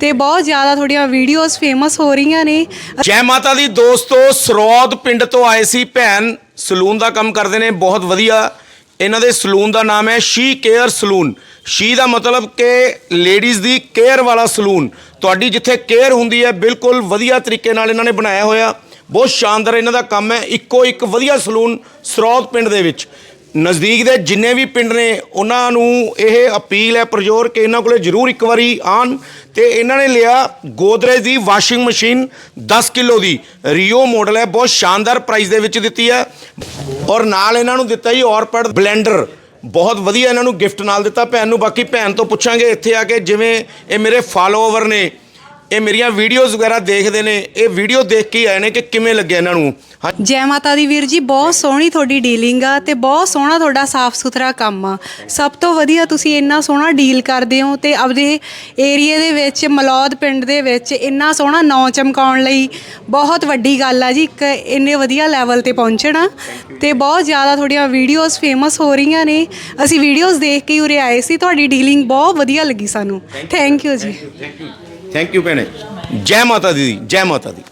ਤੇ ਬਹੁਤ ਜ਼ਿਆਦਾ ਤੁਹਾਡੀਆਂ ਵੀਡੀਓਜ਼ ਫੇਮਸ ਹੋ ਰਹੀਆਂ ਨੇ। ਜੈ ਮਾਤਾ ਦੀ ਦੋਸਤੋ, ਸਰੋਦ ਪਿੰਡ ਤੋਂ ਆਏ ਸੀ ਭੈਣ। ਸਲੂਨ ਦਾ ਕੰਮ ਕਰਦੇ ਨੇ, ਬਹੁਤ ਵਧੀਆ। ਇਹਨਾਂ ਦੇ ਸਲੂਨ ਦਾ ਨਾਮ ਹੈ ਸ਼ੀ ਕੇਅਰ ਸਲੂਨ। ਸ਼ੀ ਦਾ ਮਤਲਬ ਕਿ ਲੇਡੀਜ਼ ਦੀ ਕੇਅਰ ਵਾਲਾ ਸਲੂਨ। ਤੁਹਾਡੀ ਜਿੱਥੇ ਕੇਅਰ ਹੁੰਦੀ ਹੈ, ਬਿਲਕੁਲ ਵਧੀਆ ਤਰੀਕੇ ਨਾਲ ਇਹਨਾਂ ਨੇ ਬਣਾਇਆ ਹੋਇਆ। ਬਹੁਤ ਸ਼ਾਨਦਾਰ ਇਹਨਾਂ ਦਾ ਕੰਮ ਹੈ। ਇੱਕੋ ਇੱਕ ਵਧੀਆ ਸਲੂਨ ਸਰੋਦ ਪਿੰਡ ਦੇ ਵਿੱਚ। ਨਜ਼ਦੀਕ ਦੇ ਜਿੰਨੇ ਵੀ ਪਿੰਡ ਨੇ, ਉਹਨਾਂ ਨੂੰ ਇਹ ਅਪੀਲ ਹੈ ਪ੍ਰਜੋਰ ਕਿ ਇਹਨਾਂ ਕੋਲੇ ਜ਼ਰੂਰ ਇੱਕ ਵਾਰੀ ਆਣ ਤੇ ਇਹਨਾਂ ਨੇ ਲਿਆ ਗੋਦਰੇਜ ਦੀ ਵਾਸ਼ਿੰਗ ਮਸ਼ੀਨ 10 ਕਿਲੋ ਦੀ। ਰੀਓ ਮਾਡਲ ਹੈ, ਬਹੁਤ ਸ਼ਾਨਦਾਰ ਪ੍ਰਾਈਸ ਦੇ ਵਿੱਚ ਦਿੱਤੀ ਹੈ ਔਰ ਨਾਲ ਇਹਨਾਂ ਨੂੰ ਦਿੱਤਾ ਜੀ ਔਰਪਡ ਬਲੈਂਡਰ ਬਹੁਤ ਵਧੀਆ ਇਹਨਾਂ ਨੂੰ ਗਿਫਟ ਨਾਲ ਦਿੱਤਾ। ਭੈਣ ਨੂੰ ਬਾਕੀ ਭੈਣ ਤੋਂ ਪੁੱਛਾਂਗੇ ਇੱਥੇ ਆ ਕੇ, ਜਿਵੇਂ ਇਹ ਮੇਰੇ ਫਾਲੋਅਰ ਨੇ। ਇਹ ਮੇਰੀਆਂ ਵੀਡੀਓਜ਼ ਵਗੈਰਾ ਦੇਖਦੇ ਨੇ। ਇਹ ਵੀਡੀਓ ਦੇਖ ਕੇ ਆਏ ਨੇ ਕਿ ਕਿਵੇਂ ਲੱਗਿਆ ਇਹਨਾਂ ਨੂੰ। ਹਾਂ। ਜੈ ਮਾਤਾ ਦੀ ਵੀਰ ਜੀ ਬਹੁਤ ਸੋਹਣੀ ਤੁਹਾਡੀ ਡੀਲਿੰਗ ਆ ਤੇ ਬਹੁਤ ਸੋਹਣਾ ਤੁਹਾਡਾ ਸਾਫ਼ ਸੁਥਰਾ ਕੰਮ ਆ। ਸਭ ਤੋਂ ਵਧੀਆ ਤੁਸੀਂ ਇੰਨਾ ਸੋਹਣਾ ਡੀਲ ਕਰਦੇ ਹੋ ਤੇ ਆਪਦੇ ਏਰੀਏ ਦੇ ਵਿੱਚ ਮਲੌਦ ਪਿੰਡ ਦੇ ਵਿੱਚ ਇੰਨਾ ਸੋਹਣਾ ਨਾਂ ਚਮਕਾਉਣ ਲਈ ਬਹੁਤ ਵੱਡੀ ਗੱਲ ਆ ਜੀ ਇੱਕ ਇੰਨੇ ਵਧੀਆ ਲੈਵਲ ਤੇ ਪਹੁੰਚਣਾ ਤੇ ਬਹੁਤ ਜ਼ਿਆਦਾ ਤੁਹਾਡੀਆਂ ਵੀਡੀਓਜ਼ ਫੇਮਸ ਹੋ ਰਹੀਆਂ ਨੇ। ਅਸੀਂ ਵੀਡੀਓਜ਼ ਦੇਖ ਕੇ ਹੀ ਉਰੇ ਆਏ ਸੀ ਤੁਹਾਡੀ ਡੀਲਿੰਗ ਬਹੁਤ ਵਧੀਆ ਲੱਗੀ ਸਾਨੂੰ। Thank you ji. Thank you ਭੈਣੇ। ਜੈ ਮਾਤਾ ਦੀ ਜੈ ਮਾਤਾ ਦੀ।